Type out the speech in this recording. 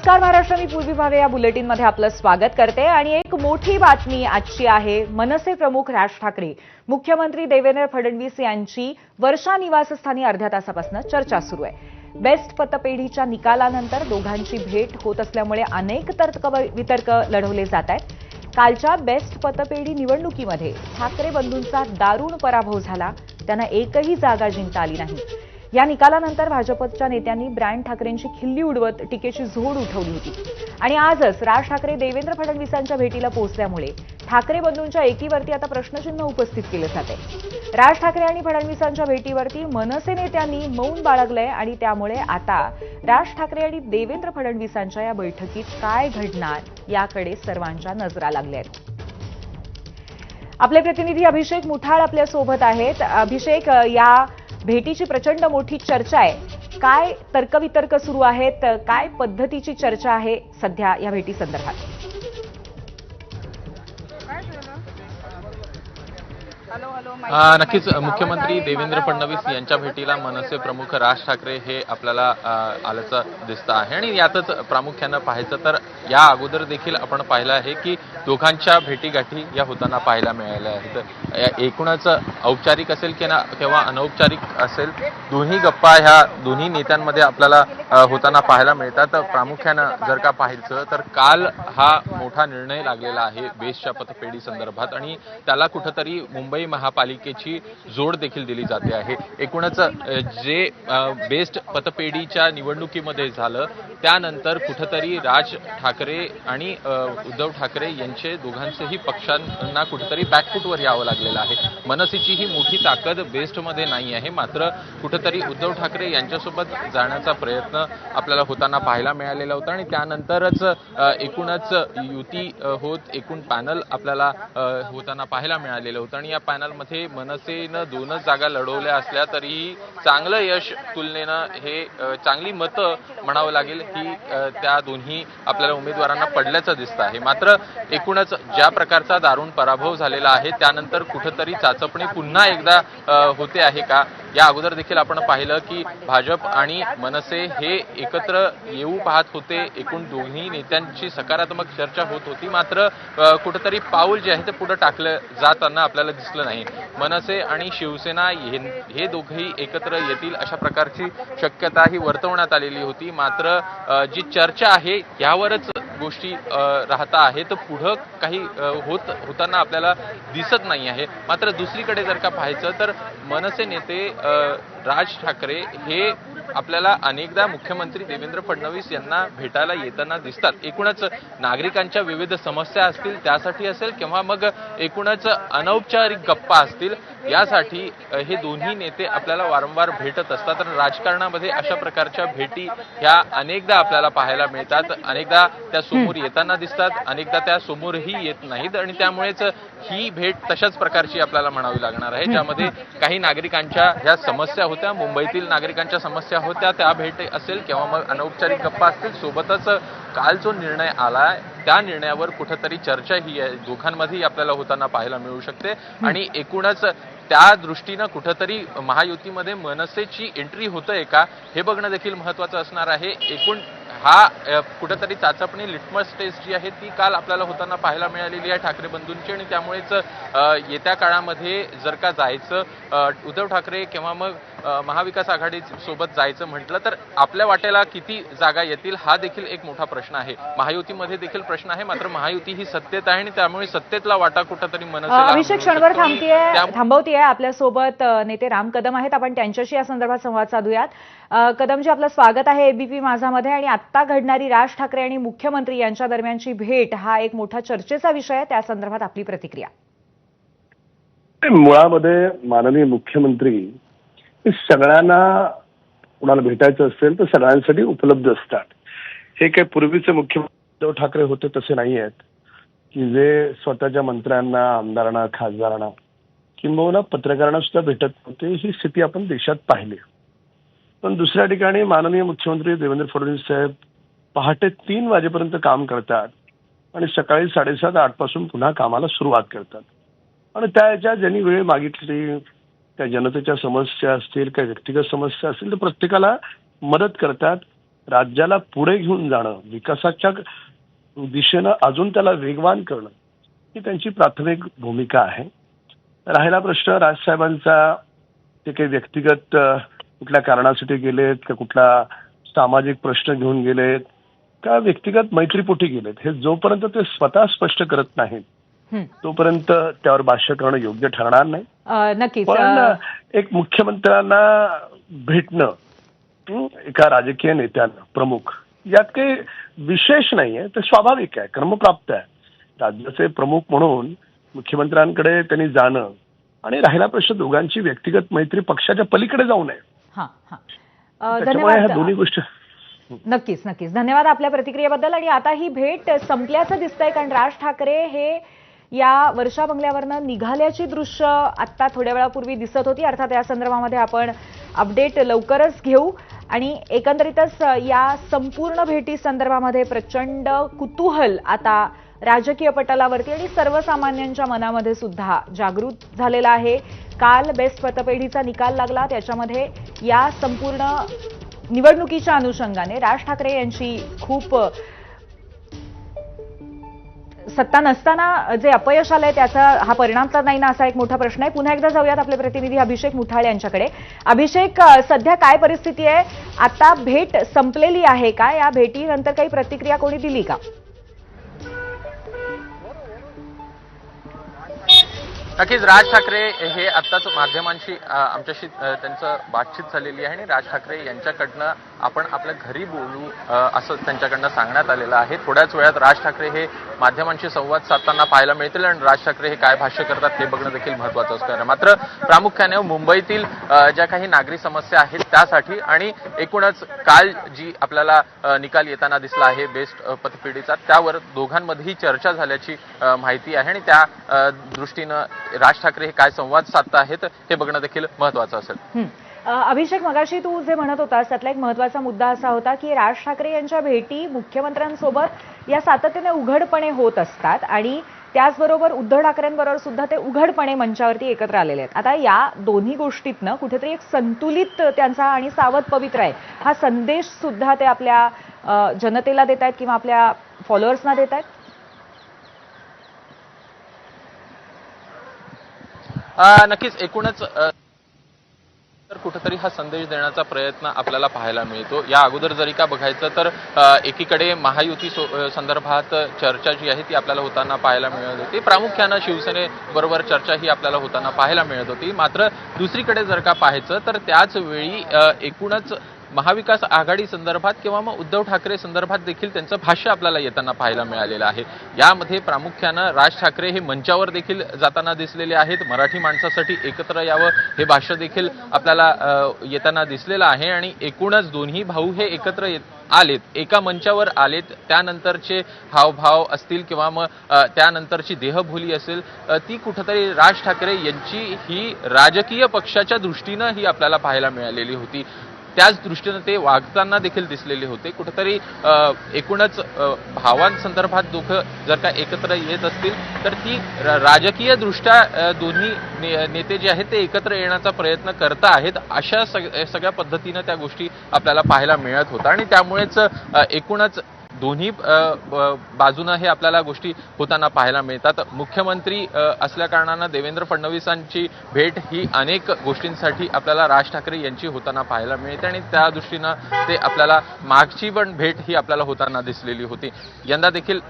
नमस्कार महाराष्ट्र मी पूर्वी भावे या बुलेटिनमध्ये आपलं स्वागत करते. आणि एक मोठी बातमी आजची आहे मनसे प्रमुख राज ठाकरे मुख्यमंत्री देवेंद्र फडणवीस यांची वर्षा निवासस्थानी अर्ध्या तासापासून चर्चा सुरू आहे. बेस्ट पतपेढीच्या निकालानंतर दोघांची भेट होत असल्यामुळे अनेक तर्क वितर्क लढवले जात आहेत. कालच्या बेस्ट पतपेढी निवडणुकीमध्ये ठाकरे बंधूंचा दारुण पराभव झाला त्यांना एकही जागा जिंकता आली नाही. या निकालानंतर भाजपच्या नेत्यांनी ब्रँड ठाकरेंची खिल्ली उडवत टीकेची झोड उठवली होती. आणि आजच राज ठाकरे देवेंद्र फडणवीसांच्या भेटीला पोहोचल्यामुळे ठाकरे बंधूंच्या एकीवरती आता प्रश्नचिन्ह उपस्थित केलं जाते राज ठाकरे आणि फडणवीसांच्या भेटीवरती मनसे नेत्यांनी मौन बाळगलंय आणि त्यामुळे आता राज ठाकरे आणि देवेंद्र फडणवीसांच्या या बैठकीत काय घडणार याकडे सर्वांच्या नजरा लागल्या आहेत आपले प्रतिनिधी अभिषेक मुठाळ आपल्यासोबत आहेत. अभिषेक या भेटीची प्रचंड मोठी चर्चा आहे. काय तर्कवितर्क सुरू आहेत? काय पद्धतीची चर्चा आहे सध्या या भेटी संदर्भात? नक्कीच मुख्यमंत्री देवेंद्र फडणवीस यांच्या भेटीला मनसे प्रमुख राज ठाकरे हे आपल्याला आल्याचं दिसतं आहे. आणि यातच प्रामुख्यानं पाहायचं तर या अगोदर देखील आपण पाहिलं आहे की दोघांच्या भेटीगाठी या होताना पाहायला मिळाल्या आहेत. या एकूणच औपचारिक असेल किंवा किंवा अनौपचारिक असेल दोन्ही गप्पा ह्या दोन्ही नेत्यांमध्ये आपल्याला होताना पाहायला मिळतात. प्रामुख्यानं जर का पाहायचं तर काल हा मोठा निर्णय लागलेला आहे बेस्टच्या पतपेढी संदर्भात. आणि त्याला कुठंतरी मुंबई महापालिकेची जोड देखील दिली जाते आहे. एकूणच जे बेस्ट पतपेढीच्या निवडणुकीमध्ये झालं त्यानंतर कुठंतरी राज ठाकरे आणि उद्धव ठाकरे यांचे दोघांचेही पक्षांना कुठेतरी बॅकफूटवर यावं लागलेलं आहे. मनसेची ही मोठी ताकद बेस्टमध्ये नाही आहे. मात्र कुठंतरी उद्धव ठाकरे यांच्यासोबत जाण्याचा प्रयत्न आपल्याला होताना पाहायला मिळालेला होता आणि त्यानंतरच एकूणच युती होत एकूण पॅनल आपल्याला होताना पाहायला मिळालेलं होतं. आणि या पॅनलमध्ये मनसेनं दोनच जागा लढवल्या असल्या तरीही चांगलं यश तुलनेनं हे चांगली मतं म्हणावं लागेल ही त्या दोन्ही आपल्याला उमेदवारांना पडल्याचं दिसतं आहे. मात्र एकूणच ज्या प्रकारचा दारुण पराभव झालेला आहे त्यानंतर कुठंतरी चाचपणी पुन्हा एकदा होते आहे का? या अगोदर देखील आपण पाहिलं की भाजप आणि मनसे हे एकत्र येऊ पाहत होते. एकूण दोन्ही नेत्यांची सकारात्मक चर्चा होत होती. मात्र कुठंतरी पाऊल जे आहे ते पुढं टाकलं जाताना आपल्याला दिसलं नाही. मनसे आणि शिवसेना हे हे दोघेही एकत्र येतील अशा प्रकारची शक्यता ही वर्तवण्यात आलेली होती. मात्र जी चर्चा आहे यावरच गोष्टी राहता आहे तर पुढं काही होत होताना आपल्याला दिसत नाही आहे. मात्र दुसरीकडे जर का पाहायचं तर मनसे नेते राज ठाकरे हे आपल्याला अनेकदा मुख्यमंत्री देवेंद्र फडणवीस यांना भेटायला येताना दिसतात. एकूणच नागरिकांच्या विविध समस्या असतील त्यासाठी असेल किंवा मग एकूणच अनौपचारिक गप्पा असतील यासाठी हे दोन्ही नेते आपल्याला वारंवार भेटत असतात. तर राजकारणामध्ये अशा प्रकारच्या भेटी ह्या अनेकदा आपल्याला पाहायला मिळतात. अनेकदा त्या समोर येताना दिसतात अनेकदा त्या समोरही येत नाहीत आणि त्यामुळेच ही भेट तशाच प्रकारची आपल्याला म्हणावी लागणार आहे ज्यामध्ये काही नागरिकांच्या ह्या समस्या होत्या मुंबईतील नागरिकांच्या समस्या होत्या त्या भेट असेल किंवा मग अनौपचारिक गप्पा असतील सोबतच काल जो निर्णय आला त्या निर्णयावर कुठंतरी चर्चा ही आहे. दोघांमध्येही आपल्याला होताना पाहायला मिळू शकते. आणि एकूणच त्या दृष्टीनं कुठंतरी महायुतीमध्ये मनसेची एंट्री होतंय का हे बघणं देखील महत्वाचं असणार आहे. एकूण हा कुठंतरी चाचपणी लिटमस टेस्ट जी आहे ती काल आपल्याला होताना पाहायला मिळालेली आहे ठाकरे बंधूंची. आणि त्यामुळेच येत्या काळामध्ये जर का जायचं उद्धव ठाकरे किंवा मग महाविकास आघाडी सोबत जायचं म्हटलं तर आपल्या वाटेला किती जागा येतील हा देखील एक मोठा प्रश्न आहे. महायुतीमध्ये देखील प्रश्न आहे मात्र महायुती ही सत्तेत आहे आणि त्यामुळे सत्तेतला वाटा कुठंतरी मनसेला अभिषेक क्षणभर थांबतीये थांबवतीये आपल्यासोबत अ, नेते राम कदम आहेत. आपण त्यांच्याशी या संदर्भात संवाद साधूयात. कदमजी आपलं स्वागत आहे एबीपी माझामध्ये आणि आत्ता घडणारी राज ठाकरे आणि मुख्यमंत्री यांच्या दरम्यानची भेट हा एक मोठा चर्चेचा विषय आहे. त्या संदर्भात आपली प्रतिक्रिया. मुळामध्ये माननीय मुख्यमंत्री सगळ्यांना कुणाला भेटायचं असेल तर सगळ्यांसाठी उपलब्ध असतात. हे काही पूर्वीचे मुख्यमंत्री उद्धव ठाकरे होते तसे नाही आहेत. की जे स्वतःच्या मंत्र्यांना आमदारांना खासदारांना किंबहुना पत्रकारांना सुद्धा भेटत होते ही स्थिती आपण देशात पाहिली. पण दुसऱ्या ठिकाणी माननीय मुख्यमंत्री देवेंद्र फडणवीस साहेब पहाटे तीन वाजेपर्यंत काम करतात आणि सकाळी साडेसात आठपासून पुन्हा कामाला सुरुवात करतात. आणि त्या याच्या ज्यांनी वेळ मागितली त्या जनतेच्या समस्या असतील काही व्यक्तिगत समस्या असतील तर प्रत्येकाला मदत करतात. राज्याला पुढे घेऊन जाणं विकासाच्या दिशेनं अजून त्याला वेगवान करणं ही त्यांची प्राथमिक भूमिका आहे. राहिला प्रश्न राजसाहेबांचा ते काही व्यक्तिगत कुठल्या कारणासाठी गेलेत का कुठला सामाजिक प्रश्न घेऊन गेलेत का व्यक्तिगत मैत्रीपोटी गेलेत हे जोपर्यंत ते स्वतः स्पष्ट करत नाहीत तोपर्यंत त्यावर भाष्य करणं योग्य ठरणार नाही. नक्कीच. पण एक मुख्यमंत्र्यांना भेटणं एका राजकीय नेत्यानं प्रमुख यात काही विशेष नाहीये ते स्वाभाविक आहे क्रमप्राप्त आहे. राज्याचे प्रमुख म्हणून मुख्यमंत्र्यांकडे त्यांनी जाणं आणि राहिला प्रश्न दोघांची व्यक्तिगत मैत्री पक्षाच्या पलीकडे जाऊ नये. त्याच्यामुळे ह्या दोन्ही गोष्टी नक्कीच नक्कीच. धन्यवाद आपल्या प्रतिक्रियेबद्दल आणि आता ही भेट संपल्याचं दिसतंय कारण राज ठाकरे हे या वर्षा बंगल्यावरनं निघाल्याची दृश्य आत्ता थोड्या वेळापूर्वी दिसत होती. अर्थात या संदर्भामध्ये आपण अपडेट लवकरच घेऊ. आणि एकंदरीतच या संपूर्ण भेटी संदर्भामध्ये प्रचंड कुतूहल आता राजकीय पटलावरती आणि सर्वसामान्यांच्या मनामध्ये सुद्धा जागृत झालेला आहे. काल बेस्ट पतपेढीचा निकाल लागला. त्याच्यामध्ये या संपूर्ण निवडणुकीच्या अनुषंगाने राज ठाकरे यांची खूप सत्ता नसताना जे अपयश आलंय त्याचा हा परिणाम तर नाही ना असा एक मोठा प्रश्न आहे. पुन्हा एकदा जाऊयात आपले प्रतिनिधी अभिषेक मुठाळे यांच्याकडे. अभिषेक सध्या काय परिस्थिती आहे? आता भेट संपलेली आहे का? या भेटीनंतर काही प्रतिक्रिया कोणी दिली का? नक्कीच राज ठाकरे हे आत्ताच माध्यमांशी आमच्याशी त्यांचं बातचीत झालेली आहे आणि राज ठाकरे यांच्याकडनं आपण आपल्या घरी बोलू असं त्यांच्याकडनं सांगण्यात आलेलं आहे. थोड्याच वेळात राज ठाकरे हे माध्यमांशी संवाद साधताना पाहायला मिळतील आणि राज ठाकरे हे काय भाष्य करतात हे बघणं देखील महत्वाचं असणार आहे मात्र प्रामुख्याने मुंबईतील ज्या काही नागरी समस्या आहेत त्यासाठी आणि एकूणच काल जी आपल्याला निकाल येताना दिसला आहे बेस्ट अ, त्यावर दोघांमध्येही चर्चा झाल्याची माहिती आहे आणि त्या दृष्टीनं राज ठाकरे हे काय संवाद साधत आहेत हे बघणं देखील महत्वाचं असेल. अभिषेक मगाशी तू जे म्हणत होतास त्यातला एक महत्त्वाचा मुद्दा असा होता की राज ठाकरे यांच्या भेटी मुख्यमंत्र्यांसोबत या सातत्याने उघडपणे होत असतात आणि त्याचबरोबर उद्धव ठाकरेंबरोबर सुद्धा ते उघडपणे मंचावरती एकत्र आलेले आहेत. आता या दोन्ही गोष्टीतनं कुठेतरी एक संतुलित त्यांचा आणि सावध पवित्र आहे. हा संदेश सुद्धा ते आपल्या जनतेला देत आहेत किंवा आपल्या फॉलोअर्सना देत आहेत नक्कीच एकूणच तर कुठेतरी हा संदेश देण्याचा प्रयत्न आपल्याला पाहायला मिळतो. या अगोदर जरी का बघायचं तर एकीकडे महायुती संदर्भात चर्चा जी आहे ती आपल्याला होताना पाहायला मिळत होती. प्रामुख्यानं शिवसेनेबरोबर चर्चा ही आपल्याला होताना पाहायला मिळत होती. मात्र दुसरीकडे जर का पाहायचं तर त्याच वेळी एकूणच महाविकास आघाडी संदर्भात किंवा मग उद्धव ठाकरे संदर्भात देखील त्यांचं भाष्य आपल्याला येताना पाहायला मिळालेलं आहे. यामध्ये प्रामुख्यानं राज ठाकरे हे मंचावर देखील जाताना दिसलेले आहेत. मराठी माणसासाठी एकत्र यावं हे भाष्य देखील आपल्याला येताना दिसलेलं आहे. आणि एकूणच दोन्ही भाऊ हे एकत्र येत आलेत. एका मंचावर आलेत त्यानंतरचे हावभाव असतील किंवा मग त्यानंतरची देहबोली असेल ती कुठंतरी राज ठाकरे यांची ही राजकीय पक्षाच्या दृष्टीनं ही आपल्याला पाहायला मिळालेली होती. त्याच दृष्टीनं ते वागताना देखील दिसलेले होते. कुठंतरी एकूणच भावांसंदर्भात दोघं जर का एकत्र येत असतील तर ती राजकीय दृष्ट्या दोन्ही ने- नेते जे आहेत ते एकत्र येण्याचा प्रयत्न करत आहेत. अशा सग- सगळ्या पद्धतीनं त्या गोष्टी आपल्याला पाहायला मिळत होत्या. आणि त्यामुळेच एकूणच दोन्ही बाजूनं हे आपल्याला गोष्टी होताना पाहायला मिळतात. मुख्यमंत्री असल्याकारणानं असल्या देवेंद्र फडणवीसांची भेट ही अनेक गोष्टींसाठी आपल्याला राज ठाकरे यांची होताना पाहायला मिळते आणि त्या दृष्टीनं ते आपल्याला मागची पण भेट ही आपल्याला होताना दिसलेली होती. यंदा देखील